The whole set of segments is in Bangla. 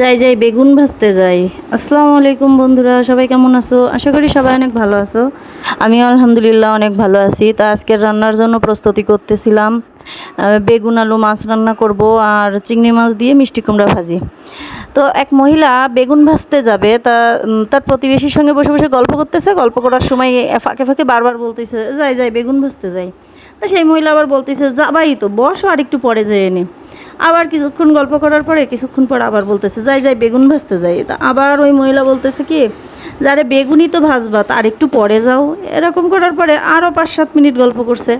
যাই যাই, বেগুন ভাজতে যাই। আসসালামু আলাইকুম বন্ধুরা, সবাই কেমন আছো? আশা করি সবাই অনেক ভালো আছো। আমি আলহামদুলিল্লাহ অনেক ভালো আছি। তা আজকের রান্নার জন্য প্রস্তুতি করতেছিলাম। বেগুন, আলু মাছ রান্না করব আর চিংড়ি মাছ দিয়ে মিষ্টি কুমড়া ভাজি। তো এক মহিলা বেগুন ভাজতে যাবে, তা তার প্রতিবেশীর সঙ্গে বসে বসে গল্প করতেছে। গল্প করার সময় ফাঁকে ফাঁকে বারবার বলতেছে, যাই যাই, বেগুন ভাজতে যাই। তা সেই মহিলা আবার বলতেছে, যাবাই তো, বসো আর একটু পরে যেয়ে নে। আবার কিছুক্ষণ গল্প করার পরে কিছুক্ষণ পর আবার বলতেছে, যাই যাই, বেগুন ভাজতে যাই। তা আবার ওই মহিলা বলতেছে কি, যারে বেগুনই তো ভাজবা আর একটু পরে যাও। এরকম করার পরে আরও পাঁচ সাত মিনিট গল্প করছে।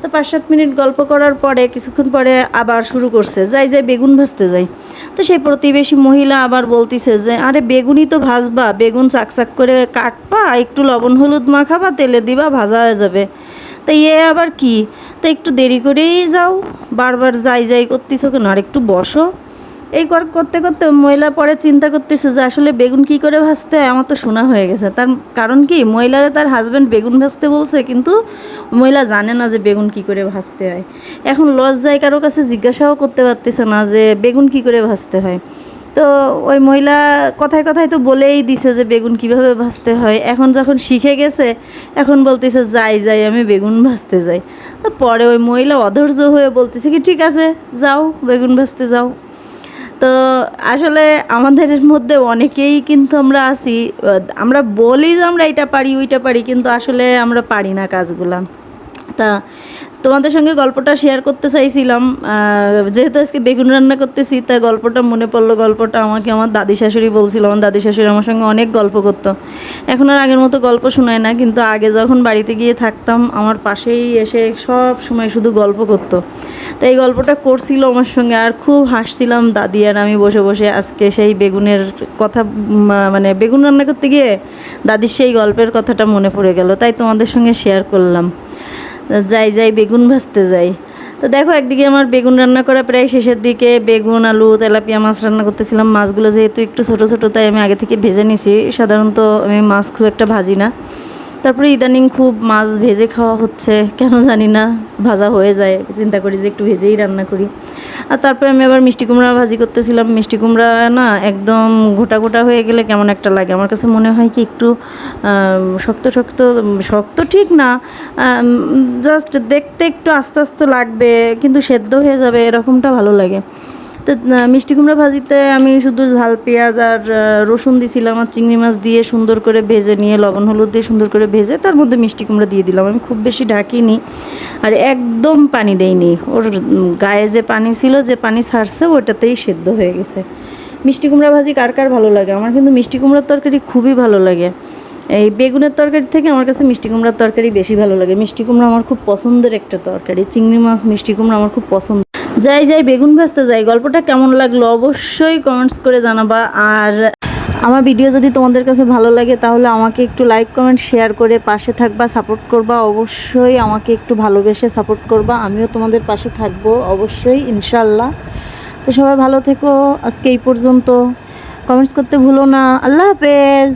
তো পাঁচ সাত মিনিট গল্প করার পরে কিছুক্ষণ পরে আবার শুরু করছে, যাই যাই, বেগুন ভাজতে যাই। তো সেই প্রতিবেশী মহিলা আবার বলতিছে যে, আরে বেগুনই তো ভাজবা, বেগুন চাকচাক করে কাটবা, একটু লবণ হলুদ মাখাবা, তেলে দিবা, ভাজা হয়ে যাবে। তো ইয়ে আবার কি? তো একটু দেরি করেই যাও। বারবার যাই যাই করতেছো কেন? আর একটু বসো। এই কর, করতে করতে মহিলা পরে চিন্তা করতেছে যে আসলে বেগুন কি করে ভাজতে হয়? আমার তো শোনা হয়ে গেছে। তার কারণ কি? মহিলারা তার হাজব্যান্ড বেগুন ভাজতে বলছে, কিন্তু মহিলা জানে না যে বেগুন কি করে ভাজতে হয়। এখন লজ্জায় কারও কাছে জিজ্ঞাসাও করতে পারতেছে না যে বেগুন কি করে ভাজতে হয়। তো ওই মহিলা কথায় কথায় তো বলেই দিছে যে বেগুন কীভাবে ভাজতে হয়। এখন যখন শিখে গেছে, এখন বলতেছে, যাই যাই, আমি বেগুন ভাজতে যাই। তো পরে ওই মহিলা অধৈর্য হয়ে বলতেছে কি, ঠিক আছে, যাও, বেগুন ভাজতে যাও। তো আসলে আমাদের মধ্যে অনেকেই কিন্তু আমরা আছি, আমরা বলি যে আমরা এটা পারি, ওইটা পারি, কিন্তু আসলে আমরা পারি না কাজগুলা। তা তোমাদের সঙ্গে গল্পটা শেয়ার করতে চাইছিলাম যেহেতু আজকে বেগুন রান্না করতেছি, তাই গল্পটা মনে পড়ল, গল্পটা আমাকে আমার দাদি শাশুড়ি বলছিল, আমার দাদি শাশুড়ি আমার সঙ্গে অনেক গল্প করতো। এখন আর আগের মতো গল্প শোনায় না, কিন্তু আগে যখন বাড়িতে গিয়ে থাকতাম, আমার পাশেই এসে সব সময় শুধু গল্প করতো। তো এই গল্পটা করছিল আমার সঙ্গে, আর খুব হাসছিলাম দাদি আর আমি বসে বসে আজকে সেই বেগুনের কথা মানে বেগুন রান্না করতে গিয়ে দাদির সেই গল্পের কথাটা মনে পড়ে গেল, তাই তোমাদের সঙ্গে শেয়ার করলাম। যাই যাই, বেগুন ভাজতে যাই। তো দেখো, একদিকে আমার বেগুন রান্না করা প্রায় শেষের দিকে বেগুন, আলু, তেলাপিয়া মাছ রান্না করতেছিলাম। মাছগুলো যেহেতু একটু ছোটো ছোটো, তাই আমি আগে থেকে ভেজে নিছি। সাধারণত আমি মাছ খুব একটা ভাজি না। তারপরে ইদানিং খুব মাছ ভেজে খাওয়া হচ্ছে। কেন জানি না, ভাজা হয়ে যায়। চিন্তা করি যে একটু ভেজেই রান্না করি। আর তারপরে আমি আবার মিষ্টি কুমড়া ভাজি করতেছিলাম। মিষ্টি কুমড়া না একদম গোটা গোটা হয়ে গেলে কেমন একটা লাগে। আমার কাছে মনে হয় কি একটু শক্ত শক্ত শক্ত ঠিক না জাস্ট দেখতে একটু আস্তে আস্তে লাগবে, কিন্তু সেদ্ধ হয়ে যাবে, এরকমটা ভালো লাগে। তো মিষ্টি কুমড়া ভাজিতে আমি শুধু ঝাল, পেঁয়াজ আর রসুন দিছিলাম আর চিংড়ি মাছ দিয়ে সুন্দর করে ভেজে নিয়ে, লবণ, হলুদ দিয়ে সুন্দর করে ভেজে তার মধ্যে মিষ্টি কুমড়া দিয়ে দিলাম। আমি খুব বেশি ঢাকিনি। আর একদম পানি দেয়নি। ওর গায়ে যে পানি ছিল, যে পানি ছাড়ছে, ওটাতেই সেদ্ধ হয়ে গেছে। মিষ্টি কুমড়া ভাজি কার কার ভালো লাগে? আমার কিন্তু মিষ্টি কুমড়ার তরকারি খুবই ভালো লাগে। এই বেগুনের তরকারি থেকে আমার কাছে মিষ্টি কুমড়ার তরকারি বেশি ভালো লাগে। মিষ্টি কুমড়া আমার খুব পছন্দের একটা তরকারি। চিংড়ি মাছ, মিষ্টি কুমড়া আমার খুব পছন্দ। যাই যাই, বেগুন ভাজতে যাই। গল্পটা কেমন লাগল অবশ্যই কমেন্টস করে জানাবা। আর আমার ভিডিও যদি তোমাদের কাছে ভালো লাগে, তাহলে আমাকে একটু লাইক কমেন্ট শেয়ার করে পাশে থাকবা সাপোর্ট করবা। অবশ্যই আমাকে একটু ভালোবেসে সাপোর্ট করবা। আমিও তোমাদের পাশে থাকব, অবশ্যই ইনশাল্লাহ তো সবাই ভালো থেকো। আজকে এই পর্যন্ত। কমেন্টস করতে ভুলো না। আল্লাহ হাফেজ।